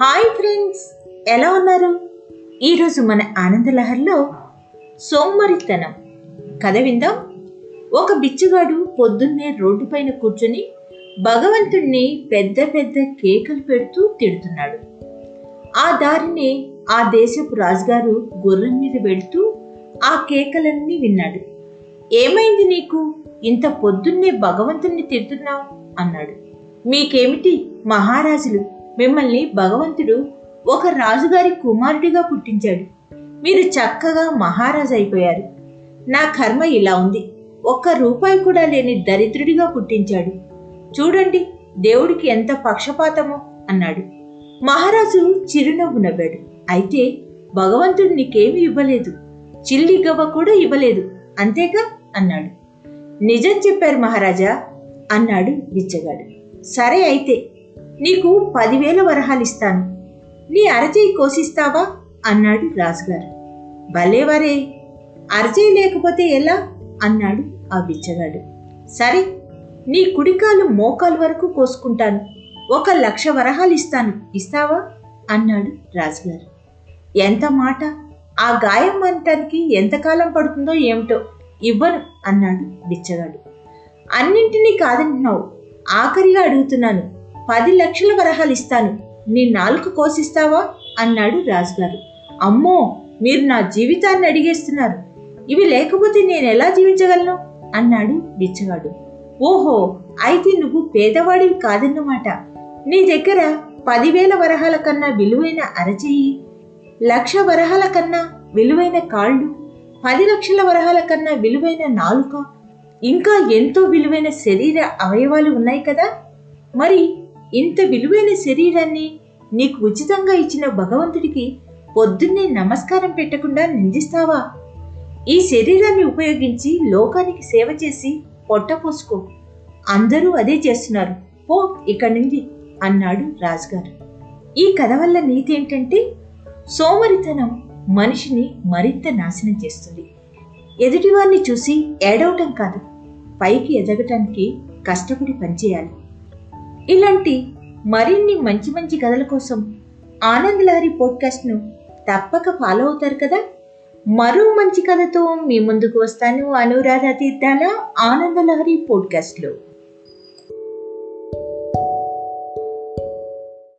Hi friends ఎలా ఉన్నారు? ఈరోజు మన ఆనందలహర్లో సోమరితనం. కథ విందాం. ఒక బిచ్చగాడు పొద్దున్నే రోడ్డుపైన కూర్చొని భగవంతుణ్ణి పెద్ద పెద్ద కేకలు పెడుతూ తిడుతున్నాడు. ఆ దారిని ఆ దేశపు రాజుగారు గుర్రం మీద వెళుతూ ఆ కేకలన్నీ విన్నాడు. ఏమైంది నీకు? ఇంత పొద్దున్నే భగవంతుణ్ణి తిడుతున్నావు? అన్నాడు. మీకేమిటి మహారాజులు? మిమ్మల్ని భగవంతుడు ఒక రాజుగారి కుమారుడిగా పుట్టించాడు. మీరు చక్కగా మహారాజు అయిపోయారు. నా కర్మ ఇలా ఉంది. ఒక్క రూపాయి కూడా లేని దరిద్రుడిగా పుట్టించాడు. చూడండి దేవుడికి ఎంత పక్షపాతమో అన్నాడు. మహారాజు చిరునవ్వు నవ్వాడు. అయితే భగవంతుడు నీకేమీ ఇవ్వలేదు. చిల్లి గవ్వ కూడా ఇవ్వలేదు. అంతేగా? అన్నాడు. నిజం చెప్పారు మహారాజా అన్నాడు బిచ్చగాడు. సరే అయితే నీకు పదివేల వరహాలు ఇస్తాను నీ అరచేయి కోసిస్తావా? అన్నాడు రాజుగారు. భలేవరే. అరచేయి లేకపోతే ఎలా? అన్నాడు ఆ బిచ్చగాడు. సరే నీ కుడికాలు మోకాలు వరకు కోసుకుంటాను. ఒక లక్ష వరహాలు ఇస్తాను ఇస్తావా? అన్నాడు రాజుగారు. ఎంత మాట? ఆ గాయం అనటానికి ఎంతకాలం పడుతుందో ఏమిటో ఇవ్వను అన్నాడు బిచ్చగాడు. అన్నింటినీ కాదంటున్నావు. ఆఖరిగా అడుగుతున్నాను. పది లక్షల వరహాలు ఇస్తాను. నీ నాలుగు కోసిస్తావా? అన్నాడు రాజుగారు. అమ్మో మీరు నా జీవితాన్ని అడిగేస్తున్నారు. ఇవి లేకపోతే నేను ఎలా జీవించగలను? అన్నాడు బిచ్చగాడు. ఓహో అయితే నువ్వు పేదవాడివి కాదన్నమాట. నీ దగ్గర పదివేల వరహాల కన్నా విలువైన అరచేయి లక్ష వరహాల కన్నా విలువైన కాళ్ళు పది లక్షల వరహాల కన్నా విలువైన నాలుక ఇంకా ఎంతో విలువైన శరీర అవయవాలు ఉన్నాయి కదా? మరి ఇంత విలువైన శరీరాన్ని నీకు ఉచితంగా ఇచ్చిన భగవంతుడికి పొద్దున్నే నమస్కారం పెట్టకుండా నిందిస్తావా? ఈ శరీరాన్ని ఉపయోగించి లోకానికి సేవ చేసి పొట్టపోసుకో అందరూ అదే చేస్తున్నారు. పో ఇక్కడి నుండి అన్నాడు రాజుగారు. ఈ కథ వల్ల నీతి ఏంటంటే సోమరితనం మనిషిని మరింత నాశనం చేస్తుంది. ఎదుటివారిని చూసి ఏడవటం కాదు పైకి ఎదగటానికి కష్టపడి పనిచేయాలి. ఇలాంటి మరిన్ని మంచి మంచి కథల కోసం ఆనంద్ లహరి పోడ్కాస్ట్ను తప్పక ఫాలో అవుతారు కదా? మరో మంచి కథతో మీ ముందుకు వస్తాను అనురాధ తీర్థాల ఆనంద లహరి పోడ్కాస్ట్లో.